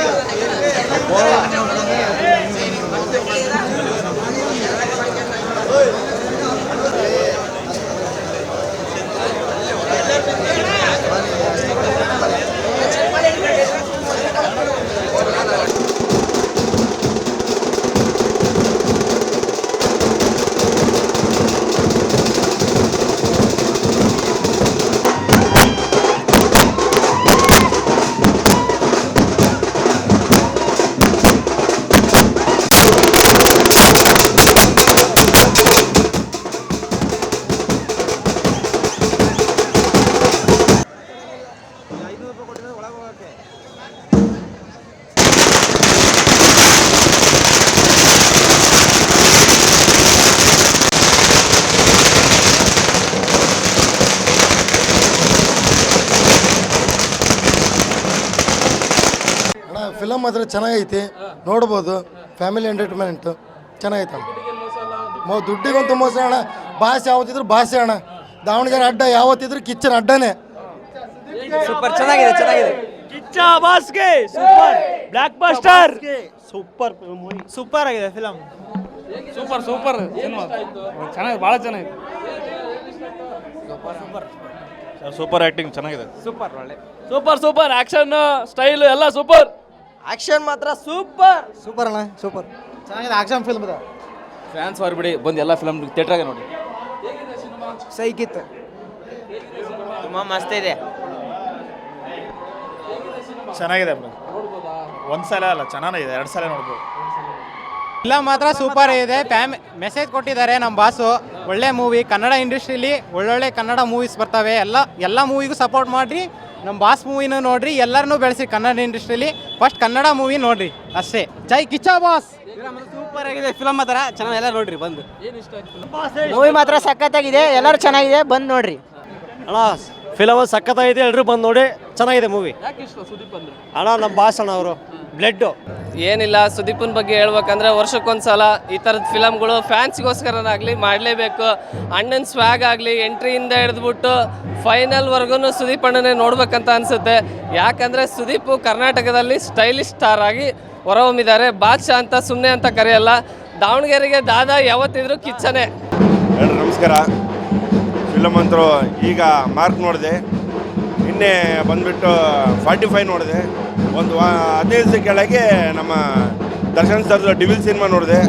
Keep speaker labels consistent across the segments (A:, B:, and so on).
A: Yeah. Film ಮಾತ್ರ ಚೆನ್ನಾಗೈತಿ ನೋಡ್ಬೋದು. Family entertainment ಚೆನ್ನಾಗೈತೆ ಮೊ ದುಡ್ಡಿಗಂತೂ ಮೋಸ ಅಣ್ಣ. ಭಾಷೆ ಯಾವತ್ತಿದ್ರು ಭಾಷೆ ಅಣ್ಣ. ದಾವಣಗೆರೆ ಅಡ್ಡ ಯಾವತ್ತಿದ್ರು ಕಿಚ್ಚನ್ ಅಡ್ಡನೇ.
B: ಸೂಪರ್ ಚೆನ್ನಾಗಿದೆ ಚೆನ್ನಾಗಿದೆ.
C: ಕಿಚ್ಚ ಬಾಸ್ಗೆ super blockbuster
B: super
C: super ಆಗಿದೆ ಫಿಲಮ್
D: ಸೂಪರ್ ಸೂಪರ್ ಸಿನಿಮಾ ಚೆನ್ನಾಗಿದೆ ಭಾಳ ಚೆನ್ನಾಗಿದೆ. ಸೂಪರ್ ಆಕ್ಟಿಂಗ್ ಚೆನ್ನಾಗಿದೆ.
B: ಸೂಪರ್ ಒಳ್ಳೆ.
D: ಸೂಪರ್ ಸೂಪರ್ ಆ್ಯಕ್ಷನ್ ಸ್ಟೈಲ್ ಎಲ್ಲ ಸೂಪರ್
B: ಆಕ್ಷನ್ ಮಾತ್ರ ಸೂಪರ್.
A: ಸೂಪರ್ ಅಣ್ಣ ಸೂಪರ್. ಚೆನ್ನಾಗಿದೆ ಆಕ್ಷನ್ ಫಿಲ್ಮ್ ಅದ
D: ಫ್ಯಾನ್ಸ್ ಹೊರಬಿಡಿ ಬಂದು ಎಲ್ಲ ಫಿಲಮ್ ಥಿಯೇಟ್ರಾಗೆ ನೋಡಿ.
B: ಸೈಕಿತ್. ತುಂಬ ಮಸ್ತ್ ಇದೆ.
C: ಚೆನ್ನಾಗಿದೆ ಬ್ರೋ ಒಂದು ಸಲ ಅಲ್ಲ ಚೆನ್ನಾಗಿದೆ ಎರಡು ಸಲ ನೋಡ್ಬೋದು.
E: ಇಲ್ಲ ಮಾತ್ರ ಸೂಪರ್ ಇದೆ. ಫ್ಯಾಮಿ ಮೆಸೇಜ್ ಕೊಟ್ಟಿದ್ದಾರೆ ನಮ್ಮ ಬಾಸು. ಒಳ್ಳೆ ಮೂವಿ ಕನ್ನಡ ಇಂಡಸ್ಟ್ರಿಲಿ ಒಳ್ಳೊಳ್ಳೆ ಕನ್ನಡ ಮೂವೀಸ್ ಬರ್ತವೆ. ಎಲ್ಲ ಎಲ್ಲ ಮೂವಿಗೂ ಸಪೋರ್ಟ್ ಮಾಡಿರಿ. ನಮ್ಮ ಬಾಸ್ ಮೂವಿನೂ ನೋಡ್ರಿ ಎಲ್ಲರನ್ನೂ ಬೆಳೆಸಿ ಕನ್ನಡ ಇಂಡಸ್ಟ್ರಿಲಿ ಫಸ್ಟ್ ಕನ್ನಡ ಮೂವಿ ನೋಡ್ರಿ ಅಷ್ಟೇ. ಜೈ ಕಿಚ್ಚ ಬಾಸ್!
B: ಸೂಪರ್ ಆಗಿದೆ ಫಿಲಮ್ ಮಾತ್ರ ಚೆನ್ನಾಗಿ ಎಲ್ಲ ನೋಡ್ರಿ ಬಂದು.
F: ಮೂವಿ ಮಾತ್ರ ಸಖತ್ತಾಗಿದೆ ಎಲ್ಲರೂ ಚೆನ್ನಾಗಿದೆ ಬಂದು ನೋಡ್ರಿ.
C: ಅಣ್ಣ ಫಿಲಮ್ ಸಖತ್ತಾಗಿದೆ ಎಲ್ಲರೂ ಬಂದು ನೋಡಿ. ಚೆನ್ನಾಗಿದೆ ಮೂವಿ ಅಣ್ಣ ನಮ್ಮ ಭಾಷಣ ಅವರು. ಬ್ಲಡ್
G: ಏನಿಲ್ಲ ಸುದೀಪನ್ ಬಗ್ಗೆ ಹೇಳ್ಬೇಕಂದ್ರೆ ವರ್ಷಕ್ಕೊಂದ್ಸಲ ಈ ಥರದ ಫಿಲಮ್ಗಳು ಆಗ್ಲಿ ಮಾಡಲೇಬೇಕು. ಅಣ್ಣನ ಸ್ವಾಗ್ ಆಗಲಿ ಎಂಟ್ರಿಯಿಂದ ಹಿಡಿದ್ಬಿಟ್ಟು ಫೈನಲ್ವರೆಗೂ ಸುದೀಪ್ ಅಣ್ಣನೇ ನೋಡ್ಬೇಕಂತ ಅನಿಸುತ್ತೆ. ಯಾಕಂದರೆ ಸುದೀಪ್ ಕರ್ನಾಟಕದಲ್ಲಿ ಸ್ಟೈಲಿಶ್ ಸ್ಟಾರ್ ಆಗಿ ಹೊರಹೊಮ್ಮಿದ್ದಾರೆ. ಬಾದ್ಶಾ ಅಂತ ಸುಮ್ಮನೆ ಅಂತ ಕರೆಯಲ್ಲ ದಾವಣಗೆರೆಗೆ ದಾದಾ ಯಾವತ್ತಿದ್ರು ಕಿಚ್ಚನೆ.
H: ನಮಸ್ಕಾರ. ಫಿಲಮ್ ಅಂತರು ಈಗ ಮಾರ್ಕ್ ನೋಡಿದೆ. ನಿನ್ನೆ ಬಂದ್ಬಿಟ್ಟು ಫಾರ್ಟಿ ಫೈವ್ ನೋಡಿದೆ. ಒಂದು ವಾ ಹದಿನೈದು ಕೆಳಗೆ ನಮ್ಮ ದರ್ಶನ್ ಸರ್ದು ಡಿವಿಲ್ ಸಿನಿಮಾ ನೋಡಿದೆ.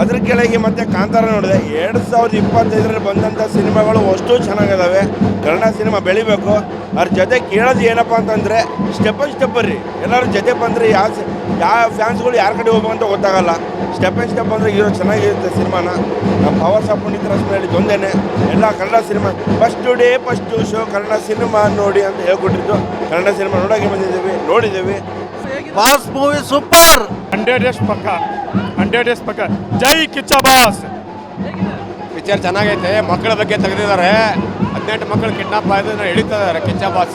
H: ಅದ್ರ ಕೆಳಗೆ ಮತ್ತೆ ಕಾಂತಾರ ನೋಡಿದೆ. ಎರಡು ಸಾವಿರದ ಇಪ್ಪತ್ತೈದರಲ್ಲಿ ಬಂದಂಥ ಸಿನಿಮಾಗಳು ಅಷ್ಟು ಚೆನ್ನಾಗಿದ್ದಾವೆ ಕನ್ನಡ ಸಿನಿಮಾ ಬೆಳಿಬೇಕು. ಅದ್ರ ಜೊತೆ ಕೇಳೋದು ಏನಪ್ಪ ಅಂತಂದರೆ ಸ್ಟೆಪ್ ಬೈ ಸ್ಟೆಪ್ ಬರ್ರಿ. ಎಲ್ಲರೂ ಜೊತೆ ಬಂದರೆ ಯಾವ ಯಾವ ಫ್ಯಾನ್ಸ್ಗಳು ಯಾರ ಕಡೆ ಹೋಗ್ಬೇಕು ಅಂತ ಗೊತ್ತಾಗಲ್ಲ. ಸ್ಟೆಪ್ ಬೈ ಸ್ಟೆಪ್ ಅಂದರೆ ಇರೋ ಚೆನ್ನಾಗಿರುತ್ತೆ ಸಿನಿಮಾನ. ನಮ್ಮ ಪವರ್ ಸಾಪ್ ಪುನೀತ್ ಹೇಳಿ ಒಂದೇನೆ ಎಲ್ಲ Kannada cinema. First day first show Kannada cinema ನೋಡಿ ಅಂತ ಹೇಳ್ಕೊಟ್ಟಿದ್ದು. ಕನ್ನಡ ಸಿನಿಮಾ ನೋಡೋಕೆ ಬಂದಿದ್ದೀವಿ ನೋಡಿದ್ದೀವಿ.
A: ಬಾಸ್ ಮೂವಿ ಸೂಪರ್
D: ಹಂಡ್ರೆಡ್ ಎಷ್ಟು ಪಕ್ಕ. ಹಂಡ್ರೆಡ್ ಡೇಸ್ ಪಕ್ಕ. ಜೈ ಕಿಚ್ಚ ಬಾಸ್
E: ಪಿಕ್ಚರ್ ಚೆನ್ನಾಗೈತೆ ಮಕ್ಕಳ ಬಗ್ಗೆ ತೆಗೆದಿದ್ದಾರೆ. ಹದಿನೆಂಟು ಮಕ್ಕಳು ಕಿಡ್ನಾಪ್ ಆಯ್ತು ಹಿಡಿತಿದ್ದಾರೆ ಕಿಚ್ಚ ಬಾಸ್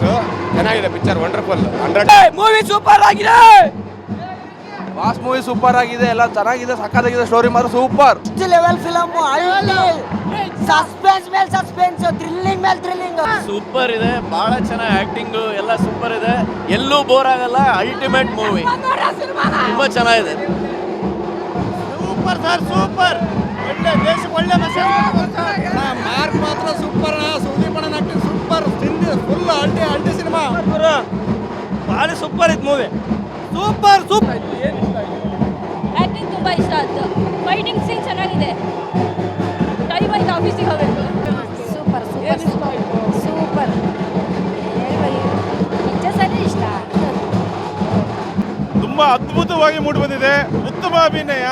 E: ಚೆನ್ನಾಗಿದೆ picture wonderful hundred
G: movie super ಆಗಿದೆ!
B: ಬಾಸ್ ಮೂವಿ ಸೂಪರ್ ಆಗಿದೆ ಎಲ್ಲ ಚೆನ್ನಾಗಿದೆ ಸಕ್ಕತ್ತಾಗಿದೆ ಸ್ಟೋರಿ ಮಾತ್ರ ಸೂಪರ್.
F: ಲೆವೆಲ್ ಫಿಲಮ್ ಸಸ್ಪೆನ್ಸ್ ಮೇಲೆ ಸಸ್ಪೆನ್ಸ್ ಥ್ರಿಲ್ಲಿಂಗ್ ಮೇಲೆ ಥ್ರಿಲ್ಲಿಂಗ್
C: ಸೂಪರ್ ಇದೆ ಬಹಳ ಚೆನ್ನಾಗಿ ಆಕ್ಟಿಂಗ್ ಎಲ್ಲ ಸೂಪರ್ ಇದೆ. ಎಲ್ಲೂ ಬೋರ್ ಆಗಲ್ಲ ಅಲ್ಟಿಮೇಟ್ ಮೂವಿ ತುಂಬಾ ಚೆನ್ನಾಗಿದೆ. Super sir super. ಒಳ್ಳೆ ದೇಶಕ್ಕೆ ಒಳ್ಳೆ ಮೆಸೇಜ್ ಮಾರ್ಕ್ ಮಾತ್ರ ಸೂಪರ್ ಸುದೀಪ್ ಅಣ್ಣ ಆಕ್ಟಿಂಗ್ ಸೂಪರ್ ತಿಂದಿ ಫುಲ್ ಅಲ್ಟಿ ಅಲ್ಟಿ ಸಿನಿಮಾ ಭಾಳ ಸೂಪರ್ ಇತ್ತು ಮೂವಿ ಸೂಪರ್ ಸೂಪರ್
I: ಆ್ಯಕ್ಟಿಂಗ್ ತುಂಬ ಇಷ್ಟ ಆಯ್ತು. ಫೈಟಿಂಗ್ ಸೀನ್ ಚೆನ್ನಾಗಿದೆ. ಟೈಮ್ ಆಯ್ತು ಆಫೀಸಿಗೆ ಹೋಗಬೇಕು. Super super super. ಇಷ್ಟ.
D: ತುಂಬ ಅದ್ಭುತವಾಗಿ ಮೂಡಿ ಬಂದಿದೆ. ಉತ್ತಮ ಅಭಿನಯ.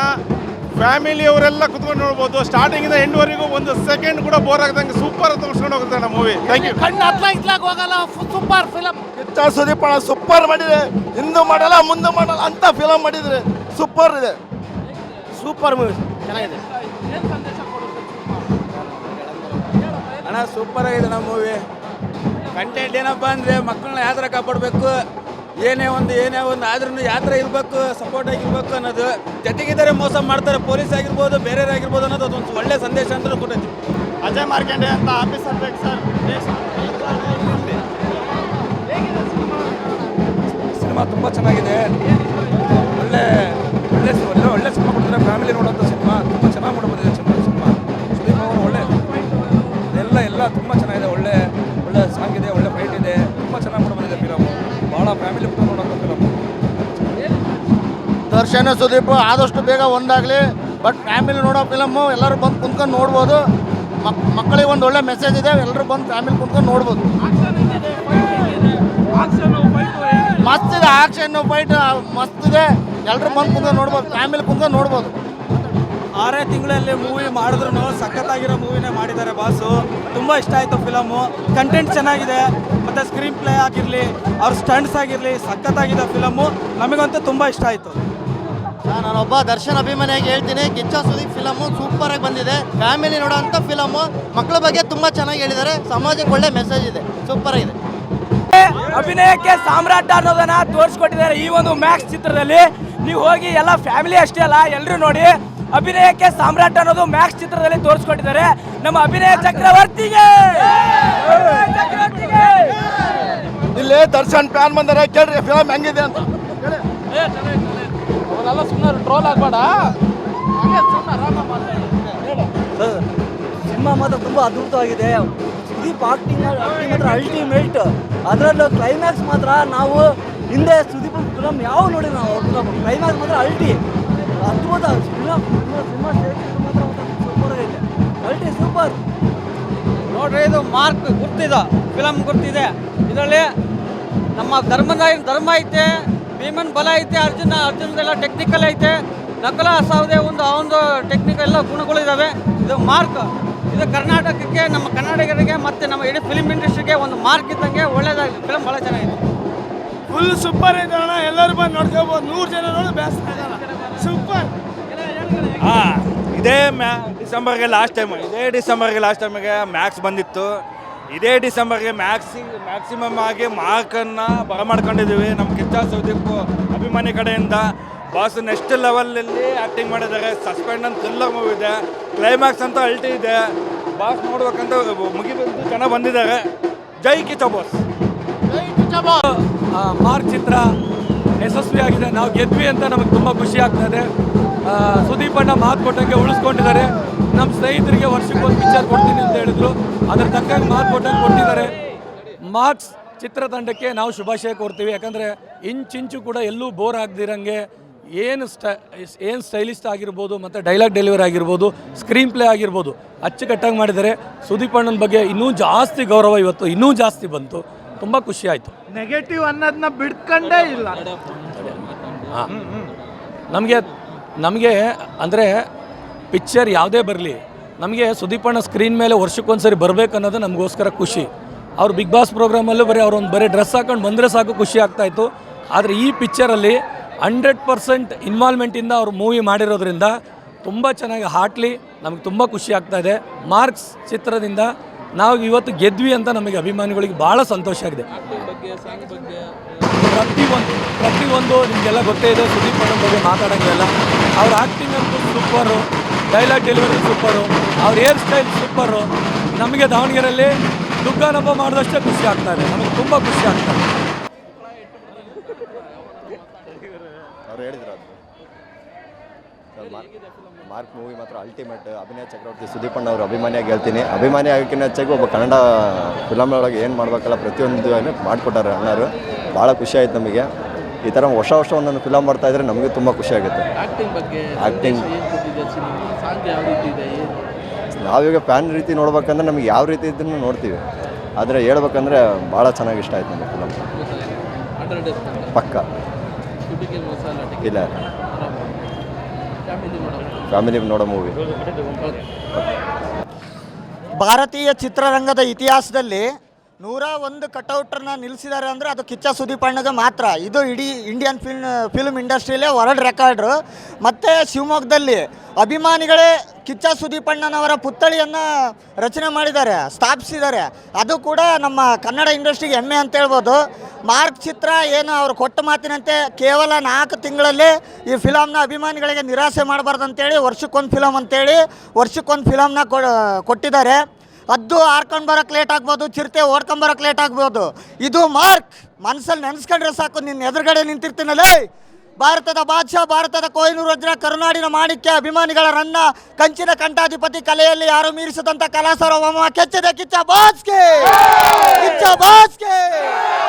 D: ಫ್ಯಾಮಿಲಿಯವರೆಲ್ಲ ಕುತ್ಕೊಂಡು ನೋಡ್ಬೋದು. ಸ್ಟಾರ್ಟಿಂಗಿಂದ ಎಂಡ್ವರೆಗೂ ಒಂದು ಸೆಕೆಂಡ್ ಕೂಡ ಬೋರ್ ಆಗದಂಗೆ ಸೂಪರ್ ತೋರಿಸ್ಕೊಂಡು ಹೋಗುತ್ತೆ ನಮ್ಮ ಮೂವಿ ಥ್ಯಾಂಕ್ ಯು
A: ಕಣ್ಣು ಹತ್ಲ ಇತ್ಲಾಗ ಹೋಗಲ್ಲ ಸೂಪರ್ ಫಿಲಮ್ ಇತ್ತ ಸುದೀಪ್ ಅಣ್ಣ ಸೂಪರ್ ಮಾಡಿದ್ರೆ ಹಿಂದೂ ಮಾಡಲ್ಲ ಮುಂದೆ ಮಾಡಲ್ಲ ಅಂತ ಫಿಲಮ್ ಮಾಡಿದ್ರೆ ಸೂಪರ್ ಇದೆ.
C: ಸೂಪರ್ ಮೂವಿ ಚೆನ್ನಾಗಿದೆ.
B: ಅಣ್ಣ ಸೂಪರ್ ಆಗಿದೆ ನಮ್ಮ ಮೂವಿ ಕಂಟೆಂಟ್ ಏನಪ್ಪ ಅಂದರೆ ಮಕ್ಕಳನ್ನ ಯಾವ ಥರ ಕಾಪಾಡಬೇಕು? ಏನೇ ಒಂದು ಏನೇ ಒಂದು ಆದ್ರೂ ಯಾತ್ರೆ ಇರಬೇಕು ಸಪೋರ್ಟ್ ಆಗಿರ್ಬೇಕು ಅನ್ನೋದು ಜೊತೆಗಿದ್ದಾರೆ ಮೋಸ ಮಾಡ್ತಾರೆ ಪೊಲೀಸ್ ಆಗಿರ್ಬೋದು ಬೇರೆಯವರಾಗಿರ್ಬೋದು ಅನ್ನೋದು ಅದೊಂದು ಒಳ್ಳೆ ಸಂದೇಶ ಅಂತ ಕೊಟ್ಟೈತಿ
C: ಅಜಯ್ ಮಾರ್ಕೆಂಡೆ ಅಂತ ಆಫೀಸ್ ಇರ್ಬೇಕು ಸರ್
B: ಸಿನಿಮಾ ತುಂಬ ಚೆನ್ನಾಗಿದೆ.
A: ದರ್ಶನ ಸುದೀಪ್, ಆದಷ್ಟು ಬೇಗ ಒಂದಾಗಲಿ. ಬಟ್ ಫ್ಯಾಮಿಲಿ ನೋಡೋ ಫಿಲಮ್ಮು ಎಲ್ಲರೂ ಬಂದು ಕುಂತ್ಕೊಂಡು ನೋಡ್ಬೋದು. ಮಕ್, ಮಕ್ಕಳಿಗೆ ಒಂದು ಒಳ್ಳೆ ಮೆಸೇಜ್ ಇದೆ, ಎಲ್ಲರೂ ಬಂದು ಫ್ಯಾಮಿಲಿ ಕುಂತ್ಕೊಂಡು ನೋಡ್ಬೋದು. ಮಸ್ತ್ ಇದೆ ಆಕ್ಷನ್ ಫೈಟ್ ಮಸ್ತ್ ಇದೆ ಎಲ್ಲರೂ ಬಂದು ಕುಂತ್ಕೊಂಡು ನೋಡ್ಬೋದು ಫ್ಯಾಮಿಲಿ ಕುಂತ್ಕೊಂಡು ನೋಡ್ಬೋದು.
C: ಆರೇ ತಿಂಗಳಲ್ಲಿ ಮೂವಿ ಮಾಡಿದ್ರು ಸಖತ್ತಾಗಿರೋ ಮೂವಿನೇ ಮಾಡಿದ್ದಾರೆ ಬಾಸು. ತುಂಬ ಇಷ್ಟ ಆಯಿತು ಫಿಲಮು ಕಂಟೆಂಟ್ ಚೆನ್ನಾಗಿದೆ. ಮತ್ತು ಸ್ಕ್ರೀನ್ ಪ್ಲೇ ಆಗಿರಲಿ, ಅವ್ರ ಸ್ಟಂಟ್ಸ್ ಆಗಿರಲಿ, ಸಖತ್ತಾಗಿದೆ ಫಿಲಮು ನಮಗಂತೂ ತುಂಬ ಇಷ್ಟ ಆಯಿತು.
A: ನಾನೊಬ್ಬ ದರ್ಶನ್ ಅಭಿಮಾನಿಯಾಗಿ ಹೇಳ್ತೀನಿ. ಕಿಚ್ಚ ಸುದೀಪ್ ಫಿಲಮು ಆಗಿ ಬಂದಿದೆ. ಫ್ಯಾಮಿಲಿ ನೋಡೋಂಥ ಫಿಲಮು ಮಕ್ಕಳ ಬಗ್ಗೆ ತುಂಬ ಚೆನ್ನಾಗಿ ಹೇಳಿದ್ದಾರೆ. ಸಮಾಜಕ್ಕೆ ಒಳ್ಳೆ ಮೆಸೇಜ್ ಇದೆ. ಸೂಪರ್ ಆಗಿದೆ.
C: ಅಭಿನಯಕ್ಕೆ ಸಾಮ್ರಾಟ ಅನ್ನೋದನ್ನ ತೋರಿಸ್ಕೊಟ್ಟಿದ್ದಾರೆ ಈ ಒಂದು ಮ್ಯಾಕ್ಸ್ ಚಿತ್ರದಲ್ಲಿ. ನೀವು ಹೋಗಿ ಎಲ್ಲ ಫ್ಯಾಮಿಲಿ ಅಷ್ಟೇ ಅಲ್ಲ ಎಲ್ಲರೂ ನೋಡಿ. ಅಭಿನಯಕ್ಕೆ ಸಾಮ್ರಾಟ ಅನ್ನೋದು ಮ್ಯಾಕ್ಸ್ ಚಿತ್ರದಲ್ಲಿ ತೋರಿಸ್ಕೊಟ್ಟಿದ್ದಾರೆ. ನಮ್ಮ ಅಭಿನಯ ಚಕ್ರವರ್ತಿಗೆ! ಚಕ್ರವರ್ತಿಗೆ
A: ಇಲ್ಲಿ ದರ್ಶನ್ ಪ್ಯಾನ್ ಬಂದರೆ. ಕೇಳ್ರಿ ಫಿಲಮ್ ಹೆಂಗಿದೆ ಅಂತ.
B: ಅವರೆಲ್ಲ ಸುಮ್ಮನೆ ಟ್ರೋಲ್ ಆಗಬೇಡ.
C: ಸಿನಿಮಾ ಮಾತ್ರ ತುಂಬ ಅದ್ಭುತವಾಗಿದೆ. ಸುದೀಪ್ ಆಕ್ಟಿಂಗ್ ಆಕ್ಟಿಂಗ್ ಮಾತ್ರ ಅಲ್ಟಿಮೇಟ್ ಅದರಲ್ಲೂ ಕ್ಲೈಮ್ಯಾಕ್ಸ್ ಮಾತ್ರ ನಾವು ಹಿಂದೆ ಸುದೀಪ್ ಫಿಲಮ್ ಯಾವ ನೋಡಿ ನಾವು ಕ್ಲೈಮ್ಯಾಕ್ಸ್ ಮಾತ್ರ ಅಲ್ಟಿ ಅದ್ಭುತ ಫಿಲಮ್ ಸಿನಿಮಾ ಮಾತ್ರ ಸೂಪರ್ ಆಗೈತೆ ಅಲ್ಟಿ ಸೂಪರ್
F: ನೋಡ್ರಿ ಇದು ಮಾರ್ಕ್ ಗುರ್ತಿದ. ಫಿಲಮ್ ಗುರ್ತಿದೆ. ಇದರಲ್ಲಿ ನಮ್ಮ ಧರ್ಮದ ಧರ್ಮ ಐತೆ. ಭೀಮನ್ ಬಲ ಐತೆ ಅರ್ಜುನ ಅರ್ಜುನದೆಲ್ಲ ಟೆಕ್ನಿಕಲ್ ಐತೆ. ನಕಲ ಸಾವುದೇ ಒಂದು ಅವನದು ಟೆಕ್ನಿಕಲ್ ಎಲ್ಲ ಗುಣಗಳಿದ್ದಾವೆ ಇದು ಮಾರ್ಕ್ ಇದು ಕರ್ನಾಟಕಕ್ಕೆ ನಮ್ಮ ಕನ್ನಡಿಗರಿಗೆ ಮತ್ತು ನಮ್ಮ ಇಡೀ ಫಿಲ್ಮ್ ಇಂಡಸ್ಟ್ರಿಗೆ ಒಂದು ಮಾರ್ಕ್ ಇದ್ದಂಗೆ ಒಳ್ಳೇದಾಗಿ ಫಿಲಮ್ ಭಾಳ ಚೆನ್ನಾಗಿದೆ.
C: ಫುಲ್ ಸೂಪರ್ ಇದೆ ಅಣ್ಣ. ಎಲ್ಲರೂ ಬಂದು ನೋಡ್ಕೋಬೋದು. ನೂರು ಜನ ನೋಡಿ ಬೇಸರ ಸೂಪರ್
B: ಹಾಂ ಇದೇ ಮ್ಯಾ ಡಿಸೆಂಬರ್ಗೆ ಲಾಸ್ಟ್ ಟೈಮ್ ಇದೇ ಡಿಸೆಂಬರ್ಗೆ ಲಾಸ್ಟ್ ಟೈಮಿಗೆ ಮ್ಯಾಕ್ಸ್ ಬಂದಿತ್ತು. ಇದೇ ಡಿಸೆಂಬರ್ಗೆ ಮ್ಯಾಕ್ಸಿ ಮ್ಯಾಕ್ಸಿಮಮ್ ಆಗಿ ಮಾರ್ಕನ್ನು ಬರಮಾಡ್ಕೊಂಡಿದ್ದೀವಿ ನಮ್ಮ ಕಿಚ್ಚ ಸುದೀಪ್ ಅಭಿಮಾನಿ ಕಡೆಯಿಂದ ಬಾಸ್ ನೆಕ್ಸ್ಟ್ ಲೆವೆಲಲ್ಲಿ ಆ್ಯಕ್ಟಿಂಗ್ ಮಾಡಿದ್ದಾರೆ. ಸಸ್ಪೆಂಡ್ ಅಂತ ಥ್ರಿಲ್ಲರ್ ಮೂವಿ ಇದೆ. ಕ್ಲೈಮ್ಯಾಕ್ಸ್ ಅಂತ ಅಲ್ಟಿ ಇದೆ. ಬಾಸ್ ನೋಡ್ಬೇಕಂತ ಮುಗಿಬಂದು ಜನ ಬಂದಿದ್ದಾರೆ. ಜೈ ಕಿಚ್ಚ ಬಾಸ್.
C: ಮಾರ್ಕ್ ಚಿತ್ರ ಯಶಸ್ವಿಯಾಗಿದೆ. ನಾವು ಗೆದ್ವಿ ಅಂತ ನಮಗೆ ತುಂಬ ಖುಷಿ ಆಗ್ತದೆ ಆ, ಸುದೀಪ್ ಅಣ್ಣ ಮಾತು ಕೊಟ್ಟಂಗೆ ಉಳಿಸ್ಕೊಂಡಿದ್ದಾರೆ. ನಮ್ಮ ಸ್ನೇಹಿತರಿಗೆ ವರ್ಷಕ್ಕೊಂದು ಪಿಕ್ಚರ್ ಕೊಡ್ತೀನಿ ಅಂತ ಹೇಳಿದ್ರು. ಅದ್ರ ತಕ್ಕಂಗೆ ಮಾತು ಕೊಟ್ಟಂಗೆ ಕೊಟ್ಟಿದ್ದಾರೆ. ಮಾರ್ಕ್ಸ್ ಚಿತ್ರತಂಡಕ್ಕೆ ನಾವು ಶುಭಾಶಯ ಕೋರ್ತೀವಿ. ಯಾಕಂದರೆ ಇಂಚಿಂಚು ಕೂಡ ಎಲ್ಲೂ ಬೋರ್ ಆಗದಿರಂಗೆ ಏನು ಸ್ಟ ಏನು ಸ್ಟೈಲಿಸ್ಟ್ ಆಗಿರ್ಬೋದು ಮತ್ತು ಡೈಲಾಗ್ ಡೆಲಿವರಿ ಆಗಿರ್ಬೋದು ಸ್ಕ್ರೀನ್ ಪ್ಲೇ ಆಗಿರ್ಬೋದು ಅಚ್ಚುಕಟ್ಟಾಗಿ ಮಾಡಿದರೆ ಸುದೀಪ್ ಅಣ್ಣನ ಬಗ್ಗೆ ಇನ್ನೂ ಜಾಸ್ತಿ ಗೌರವ ಇವತ್ತು ಇನ್ನೂ ಜಾಸ್ತಿ ಬಂತು. ತುಂಬ ಖುಷಿ ಆಯಿತು.
D: ನೆಗೆಟಿವ್ ಅನ್ನೋದನ್ನ ಬಿಡ್ಕೊಂಡೇ ಇಲ್ಲ.
C: ನಮಗೆ ನಮಗೆ ಅಂದರೆ ಪಿಕ್ಚರ್ ಯಾವುದೇ ಬರಲಿ, ನಮಗೆ ಸುದೀಪಣ್ಣ ಸ್ಕ್ರೀನ್ ಮೇಲೆ ವರ್ಷಕ್ಕೊಂದ್ಸರಿ ಬರಬೇಕು ಅನ್ನೋದು ನಮಗೋಸ್ಕರ ಖುಷಿ. ಅವ್ರು ಬಿಗ್ ಬಾಸ್ ಪ್ರೋಗ್ರಾಮಲ್ಲೂ ಬರೀ ಅವ್ರೊಂದು ಬರೀ ಡ್ರೆಸ್ ಹಾಕೊಂಡು ಬಂದರೆ ಸಾಕು ಖುಷಿ ಆಗ್ತಾಯಿತ್ತು ಆದರೆ ಈ ಪಿಕ್ಚರಲ್ಲಿ ಹಂಡ್ರೆಡ್ ಪರ್ಸೆಂಟ್ ಇನ್ವಾಲ್ವ್ಮೆಂಟಿಂದ ಅವ್ರು ಮೂವಿ ಮಾಡಿರೋದ್ರಿಂದ ತುಂಬ ಚೆನ್ನಾಗಿ ಹಾಟ್ಲಿ ನಮಗೆ ತುಂಬ ಖುಷಿ ಆಗ್ತಾ ಇದೆ. ಮಾರ್ಕ್ಸ್ ಚಿತ್ರದಿಂದ ನಾವು ಇವತ್ತು ಗೆದ್ವಿ ಅಂತ ನಮಗೆ ಅಭಿಮಾನಿಗಳಿಗೆ ಭಾಳ ಸಂತೋಷ ಆಗಿದೆ. ಪ್ರತಿಯೊಂದು ಪ್ರತಿಯೊಂದು ನಿಮಗೆಲ್ಲ ಗೊತ್ತೇ ಇದೆ, ಸುದೀಪ್ ಅಣ್ಣನ ಬಗ್ಗೆ ಮಾತಾಡೋಂಗಿಲ್ಲ ಅವ್ರ ಆ್ಯಕ್ಟಿಂಗ್ ಅಂತೂ ಸೂಪರು ಡೈಲಾಗ್ ಡೆಲಿವರಿ ಸೂಪರು ಅವ್ರ ಹೇರ್ ಸ್ಟೈಲ್ ಸೂಪರು ನಮಗೆ ದಾವಣಗೆರೆಯಲ್ಲಿ ದುಗ್ಗಾನಬ್ಬ ಮಾಡಿದಷ್ಟೇ ಖುಷಿ ಆಗ್ತಾ ಇದೆ ನಮಗೆ ತುಂಬ ಖುಷಿ ಆಗ್ತಾ ಇದೆ
J: ಅವ್ರು ಹೇಳಿದ್ರು ಮಾರ್ಕ್ ಮೂವಿ ಮಾತ್ರ ಅಲ್ಟಿಮೇಟ್ ಅಭಿನಯ ಚಕ್ರವರ್ತಿ ಸುದೀಪಣ್ಣ ಅವರು ಅಭಿಮಾನಿಯಾಗಿ ಹೇಳ್ತೀನಿ. ಅಭಿಮಾನಿ ಹೆಚ್ಚಾಗಿ ಒಬ್ಬ ಕನ್ನಡ ಫಿಲಮ್ನೊಳಗೆ ಏನು ಮಾಡಬೇಕಲ್ಲ, ಪ್ರತಿಯೊಂದು ಮಾಡಿಕೊಟ್ಟಾರೆ ಅಣ್ಣರು ಭಾಳ ಖುಷಿ ಆಯ್ತು ನಮಗೆ. ಈ ಥರ ವರ್ಷ ವರ್ಷ ಒಂದೊಂದು ಫಿಲಮ್ ಮಾಡ್ತಾ ಇದ್ರೆ ನಮಗೆ ತುಂಬ ಖುಷಿ ಆಗುತ್ತೆ. ಆ್ಯಕ್ಟಿಂಗ್ ನಾವೀಗ ಫ್ಯಾನ್ ರೀತಿ ನೋಡ್ಬೇಕಂದ್ರೆ ನಮಗೆ ಯಾವ ರೀತಿ ಇದ್ರೂ ನೋಡ್ತೀವಿ. ಆದರೆ ಹೇಳ್ಬೇಕಂದ್ರೆ ಭಾಳ ಚೆನ್ನಾಗಿ ಇಷ್ಟ ಆಯ್ತು ನಮಗೆ ಫಿಲಮ್ ಪಕ್ಕ. ಇಲ್ಲ ಫ್ಯಾಮಿಲಿ ನೋಡೋ ಮೂವಿ
F: ಭಾರತೀಯ ಚಿತ್ರರಂಗದ ಇತಿಹಾಸದಲ್ಲಿ ನೂರ ಒಂದು ಕಟೌಟ್ರನ್ನ ನಿಲ್ಲಿಸಿದ್ದಾರೆ ಅಂದರೆ ಅದು ಕಿಚ್ಚ ಸುದೀಪಣ್ಣಗೆ ಮಾತ್ರ. ಇದು ಇಡೀ ಇಂಡಿಯನ್ ಫಿಲ್ಮ್ ಫಿಲ್ಮ್ ಇಂಡಸ್ಟ್ರಿಯಲ್ಲೇ ವರ್ಲ್ಡ್ ರೆಕಾರ್ಡ್ರು ಮತ್ತು ಶಿವಮೊಗ್ಗದಲ್ಲಿ ಅಭಿಮಾನಿಗಳೇ ಕಿಚ್ಚ ಸುದೀಪಣ್ಣನವರ ಪುತ್ಥಳಿಯನ್ನು ರಚನೆ ಮಾಡಿದ್ದಾರೆ, ಸ್ಥಾಪಿಸಿದ್ದಾರೆ. ಅದು ಕೂಡ ನಮ್ಮ ಕನ್ನಡ ಇಂಡಸ್ಟ್ರಿಗೆ ಹೆಮ್ಮೆ ಅಂತ ಹೇಳ್ಬೋದು. ಮಾರ್ಕ್ ಚಿತ್ರ ಏನು ಅವರು ಕೊಟ್ಟ ಮಾತಿನಂತೆ ಕೇವಲ ನಾಲ್ಕು ತಿಂಗಳಲ್ಲಿ ಈ ಫಿಲಮ್ನ ಅಭಿಮಾನಿಗಳಿಗೆ ನಿರಾಸೆ ಮಾಡಬಾರ್ದು ಅಂತೇಳಿ ವರ್ಷಕ್ಕೊಂದು ಫಿಲಮ್ ಅಂತೇಳಿ ವರ್ಷಕ್ಕೊಂದು ಫಿಲಮ್ನ ಕೊಟ್ಟಿದ್ದಾರೆ. ಹದ್ದು ಹಾರ್ಕೊಂಡು ಬರೋಕ್ಕೆ ಲೇಟ್ ಆಗ್ಬೋದು, ಚಿರತೆ ಓಡ್ಕೊಂಬರೋಕ್ಕೆ ಲೇಟ್ ಆಗ್ಬೋದು. ಇದು ಮಾರ್ಕ್! ಮನಸ್ಸಲ್ಲಿ ನೆನೆಸ್ಕೊಂಡ್ರೆ ಸಾಕು ನಿನ್ನ ಎದುರುಗಡೆ ನಿಂತಿರ್ತೀನಲ್ಲೇ ಭಾರತದ ಬಾದ್ಶಾ, ಭಾರತದ ಕೊಯ್ನೂರು ವಜ್ರ, ಕರುನಾಡಿನ ಮಾಣಿಕ್ಯ, ಅಭಿಮಾನಿಗಳ ರನ್ನ, ಕಂಚಿನ ಕಂಠಾಧಿಪತಿ ಕಲೆಯಲ್ಲಿ ಯಾರು ಮೀರಿಸದಂತ ಕಲಾ ಕೆಚ್ಚದೆ ಕಿಚ್ಚ ಬಾಸ್ಗೆ! ಕಿಚ್ಚ ಬಾಸ್ಗೆ!